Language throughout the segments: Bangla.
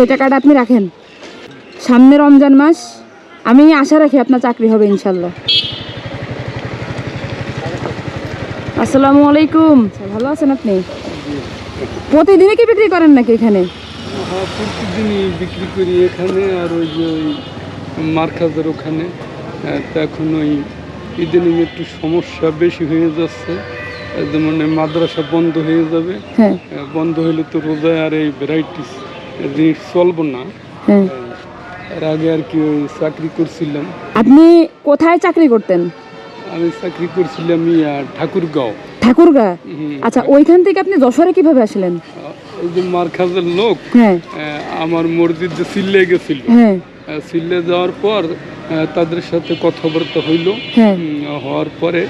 এই টাকাটা আপনি রাখেন। সামনে রমজান মাস আমি আশা রাখি আপনার চাকরি হবে ইনশাল্লাহ। আসসালামু আলাইকুম। ভালো আছেন আপনি? প্রতিদিনই কি বিক্রি করেন নাকি এখানে? হ্যাঁ প্রতিদিনই বিক্রি করি এখানে আর ওই যে ওই মার্কাজের ওখানে। এখন ওই ইদানিং একটু সমস্যা বেশি হয়ে যাচ্ছে। এই মানে মাদ্রাসা বন্ধ হয়ে যাবে। হ্যাঁ। বন্ধ হলে তো রোজায় আর এই ভ্যারাইটিস। জিনিস চলবো না। হ্যাঁ। এর আগে আর কি ওই চাকরি করছিলাম। আপনি কোথায় চাকরি করতেন? আমি চাকরি করছিলাম ইয়া ঠাকুরগাঁও। ঠাকুরগা? আচ্ছা ওইখান থেকে আপনি যশোরে কীভাবে আসলেন? ওই যে মার্কাজের লোক হ্যাঁ। আমার মসজিদে সিল্লে গেছিল। হ্যাঁ। সিল্লে যাওয়ার পর তাদের সাথে কথাবার্তা হইল। হওয়ার পরে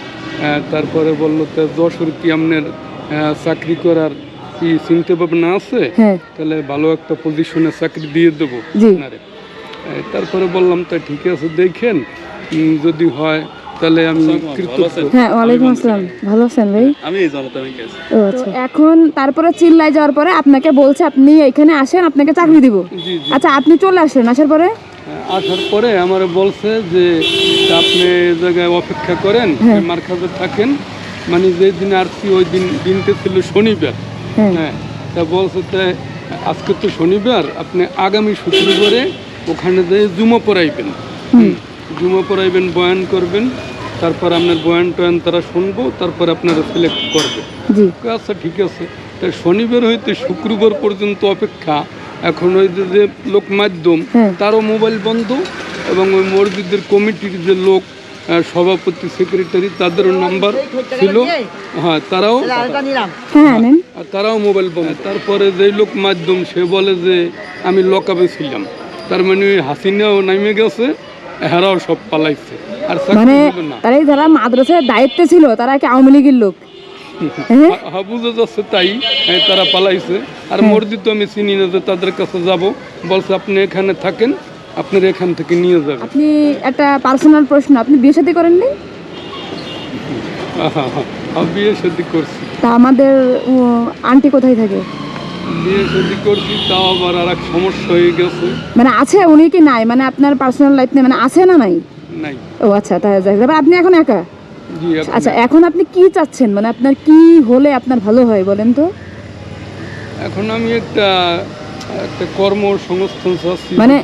তারপরে বলল যশোর কি আপনার আহ, চাকরি করার কি চিন্তা ভাবনা আছে? হ্যাঁ। তাহলে ভালো একটা পজিশনে চাকরি দিয়ে দেবো। আপনারে। তারপরে বললাম তা ঠিক আছে দেখেন। যদি হয় তাহলে আমি হ্যাঁ ওয়ালাইকুম আসসালাম। ভালো আছেন ভাই? আমি এই জনতা ব্যাংকে আছি। ও আচ্ছা। এখন তারপরে চিল্লাই যাওয়ার পরে আপনাকে বলছে আপনি এখানে আসেন আপনাকে চাকরি দিব। আচ্ছা আপনি চলে আসলেন আসার পরে? আসার পরে আমার বলছে যে আপনি জায়গায় অপেক্ষা করেন হ্যাঁ। মার্কাজে থাকেন। মানে যেই দিন আসছি ওই দিন দিনটা ছিল শনিবার। হ্যাঁ তা বলছে তা আজকে তো শনিবার আপনি আগামী শুক্রবারে ওখানে যেয়ে জুমা পড়াইবেন। জুমা পড়াইবেন বয়ান করবেন তারপর আপনার বয়ান টয়ান তারা শুনব তারপর আপনারা সিলেক্ট করবে। আচ্ছা ঠিক আছে। তাই শনিবার হইতে শুক্রবার পর্যন্ত অপেক্ষা এখন ওই যে লোক মাধ্যম হ্যাঁ। তারও মোবাইল বন্ধ এবং ওই মসজিদের কমিটির যে লোক সভাপতি সেক্রেটারি তাদেরও নাম্বার ছিল। হ্যাঁ তারাও হ্যাঁ নেন। আর তারাও মোবাইল বন্ধ তারপরে যে লোক মাধ্যম সে বলে যে আমি লকাবে ছিলাম। তার মানে ওই হাসিনাও নামে গেছে হেরাও সব পালাইছে। আর মানে তারা যারা মাদ্রাসার দায়িত্বে ছিল তারা কি আওয়ামী লীগের লোক? হ্যাঁ যাচ্ছে তাই তারা পালাইছে। আর মসজিদ তো আমি চিনি না যে তাদের কাছে যাব। বলছে আপনি এখানে থাকেন আপনার এখান থেকে নিয়ে যাবেন। আপনি একটা পার্সোনাল প্রশ্ন আপনি বিয়ে সাথে করেননি? আহা, আমি বিয়ে শাদি করছি। তা আমাদের আন্টি কোথায় থাকে? বিয়ে শাদি করছি তাও আবার আর এক সমস্যা হয়ে গেছে। মানে আছে উনি কি নাই? মানে আপনার পার্সোনাল লাইফ নেই মানে আছে না নাই? নাই। ও আচ্ছা তাই এবার আপনি এখন একা? জি আচ্ছা এখন আপনি কি চাচ্ছেন? মানে আপনার কি হলে আপনার ভালো হয় বলেন তো। এখন আমি একটা মানে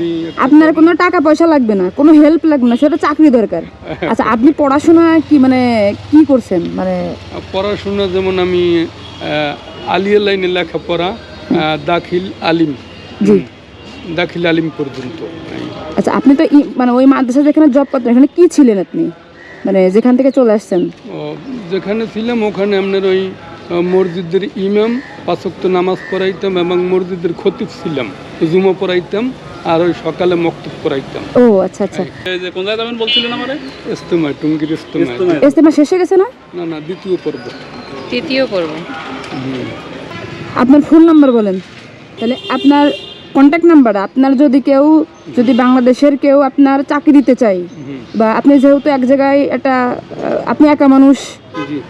আপনার কোনো টাকা পয়সা লাগবে না কোনো হেল্প লাগবে না সেটা চাকরি দরকার। আচ্ছা আপনি পড়াশোনা কি মানে কি করছেন? মানে পড়াশোনা যেমন আমি আলিয়া লাইনে লেখাপড়া দাখিল আলিম। জি। দাখিল আলিম পর্যন্ত। আচ্ছা আপনি তো মানে ওই মাদ্রাসা যেখানে জব করতেন এখানে কি ছিলেন আপনি? মানে যেখান থেকে চলে আসছেন? ও, যেখানে ছিলাম ওখানে আপনার ওই মসজিদের ইমাম পাঁচক্ত নামাজ পড়াইতাম এবং মসজিদের খতিব ছিলাম জুমা পড়াইতাম আর ওই সকালে মক্তব পড়াইতাম। ও আচ্ছা আচ্ছা। এই যে কোন জায়গায় যাবেন বলছিলেন আমারে? ইস্তেমায় টুঙ্গির ইস্তেমায়। ইস্তেমা শেষ হয়ে গেছে না? না না দ্বিতীয় পর্ব। তৃতীয় পর্ব। আপনার ফোন নাম্বার বলেন। তাহলে আপনার কন্ট্যাক্ট নাম্বার আপনার যদি কেউ যদি বাংলাদেশের কেউ আপনার চাকরি দিতে চাই বা আপনি যেহেতু এক জায়গায় একটা আপনি একা মানুষ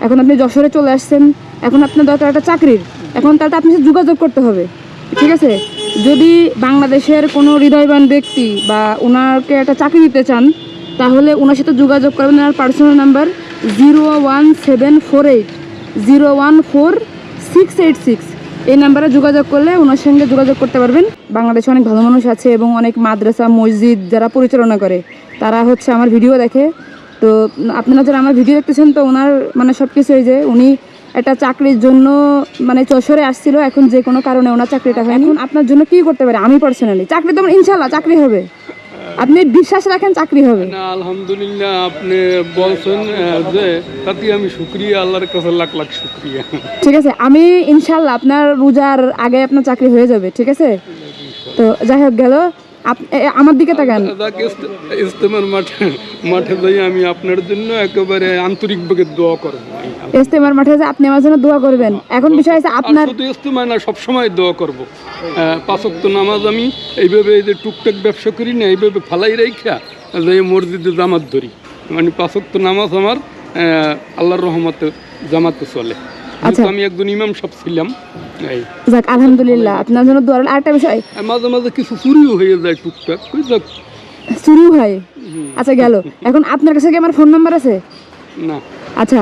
এখন আপনি যশোরে চলে আসছেন, এখন আপনার দরকার একটা চাকরির। এখন তাহলে আপনার সাথে যোগাযোগ করতে হবে। ঠিক আছে? যদি বাংলাদেশের কোনো হৃদয়বান ব্যক্তি বা ওনাকে একটা চাকরি দিতে চান, তাহলে ওনার সাথে যোগাযোগ করবেন ওনার personal number zero one seven four eight zero one four six eight six এই নাম্বারে যোগাযোগ করলে ওনার সঙ্গে যোগাযোগ করতে পারবেন। বাংলাদেশে অনেক ভালো মানুষ আছে এবং অনেক মাদ্রাসা, মসজিদ যারা পরিচালনা করে, তারা হচ্ছে আমার ভিডিও দেখে। তো আপনারা যারা আমার ভিডিও দেখতেছেন তো ওনার মানে সব কিছু এই যে উনি একটা চাকরির জন্য মানে চশরে আসছিল এখন যে কোনো কারণে ওনার চাকরিটা হয় এখন আপনার জন্য কি করতে পারে? আমি পার্সোনালি চাকরি তো ইনশাল্লাহ চাকরি হবে। আপনি বিশ্বাস রাখেন চাকরি হবে। না আলহামদুলিল্লাহ আপনি বলছেন যে তাতে আমি শুক্রিয়া আল্লাহর কাছে লাখ লাখ শুক্রিয়া। ঠিক আছে আমি ইনশাল্লাহ আপনার রোজার আগে আপনার চাকরি হয়ে যাবে ঠিক আছে? তো যাই হোক গেল। আমার দিকে তাকান। ইস্তেমার মাঠে মাঠে যাই আমি আপনার জন্য একেবারে আন্তরিকভাবে দোয়া করব। ইস্তেমার মাঠে যে আপনি আমার জন্য দোয়া করবেন। এখন বিষয় আর আপনার শুধু ইস্তেমায় না সবসময় দোয়া করব। পাঁচক্ত নামাজ আমি এইভাবে এই যে টুকটাক ব্যবসা করি না এইভাবে ফালাই রেখা যে এই মসজিদে জামাত ধরি। মানে পাঁচক্ত নামাজ আমার আল্লাহর রহমতে জামাতে চলে। আচ্ছা। আমি একজন ইমাম সাহেব ছিলাম যাক আলহামদুলিল্লাহ আপনার জন্য দোয়ার আরেকটা বিষয়। মাঝে মাঝে কিছু চুরিও হয়ে যায় টুকটাক যাক। শুরু হয়? আচ্ছা গেল। এখন আপনার কাছে কি আমার ফোন নাম্বার আছে? না। আচ্ছা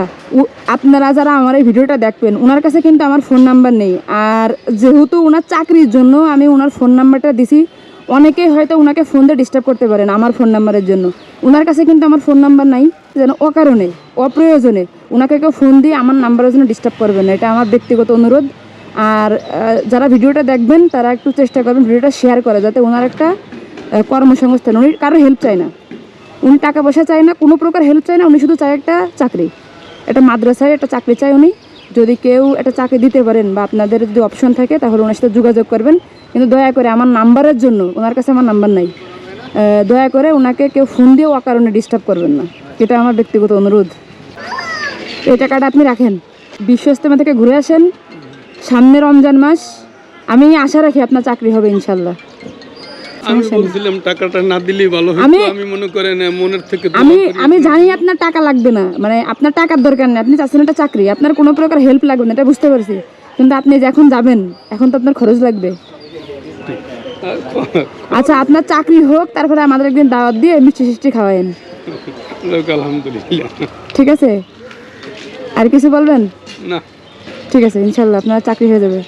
আপনারা যারা আমার এই ভিডিওটা দেখবেন ওনার কাছে কিন্তু আমার ফোন নাম্বার নেই। আর যেহেতু ওনার চাকরির জন্য আমি ওনার ফোন নাম্বারটা দিছি, অনেকেই হয়তো ওনাকে ফোন দিয়ে ডিস্টার্ব করতে পারেন আমার ফোন নাম্বারের জন্য। ওনার কাছে কিন্তু আমার ফোন নাম্বার নাই, যেন অকারণে, অপ্রয়োজনে ওনাকে কেউ ফোন দিয়ে আমার নাম্বারের জন্য ডিস্টার্ব করবেন না। এটা আমার ব্যক্তিগত অনুরোধ। আর যারা ভিডিওটা দেখবেন, তারা একটু চেষ্টা করবেন ভিডিওটা শেয়ার করে যাতে ওনার একটা কর্মসংস্থান, উনি কারও হেল্প চায় না। উনি টাকা পয়সা চায় না, কোনো প্রকার হেল্প চায় না, উনি শুধু চায় একটা চাকরি। একটা মাদ্রাসায় একটা চাকরি চায় উনি। যদি কেউ একটা চাকরি দিতে পারেন বা আপনাদের যদি অপশন থাকে, তাহলে ওনার সাথে যোগাযোগ করবেন। কিন্তু দয়া করে আমার নাম্বারের জন্য ওনার কাছে আমার নাম্বার নাই। দয়া করে ওনাকে কেউ ফোন দিয়েও অকারণে ডিস্টার্ব করবেন না। এটা আমার ব্যক্তিগত অনুরোধ। এই টাকাটা আপনি রাখেন। বিশ্ব ইস্তেমা থেকে ঘুরে আসেন। সামনে রমজান মাস। আমি আশা রাখি আপনার চাকরি হবে ইনশাল্লাহ। আমি বলছিলাম টাকাটা না দিলেই ভালো আমি- আমি মনে করেন মনের থেকে আমি আমি জানি আপনার টাকা লাগবে না মানে আপনার টাকার দরকার নেই আপনি চাচ্ছেন একটা চাকরি আপনার কোনো প্রকার হেল্প লাগবে না এটা বুঝতে পারছি। কিন্তু আপনি যে এখন যাবেন এখন তো আপনার খরচ লাগবে। আচ্ছা আপনার চাকরি হোক তারপরে আমাদের একদিন দাওয়াত দিয়ে মিষ্টি সিষ্টি খাওয়ায়েন। আলহামদুলিল্লাহ। ঠিক আছে? আর কিছু বলবেন? না। ঠিক আছে ইনশাল্লাহ আপনার চাকরি হয়ে যাবে।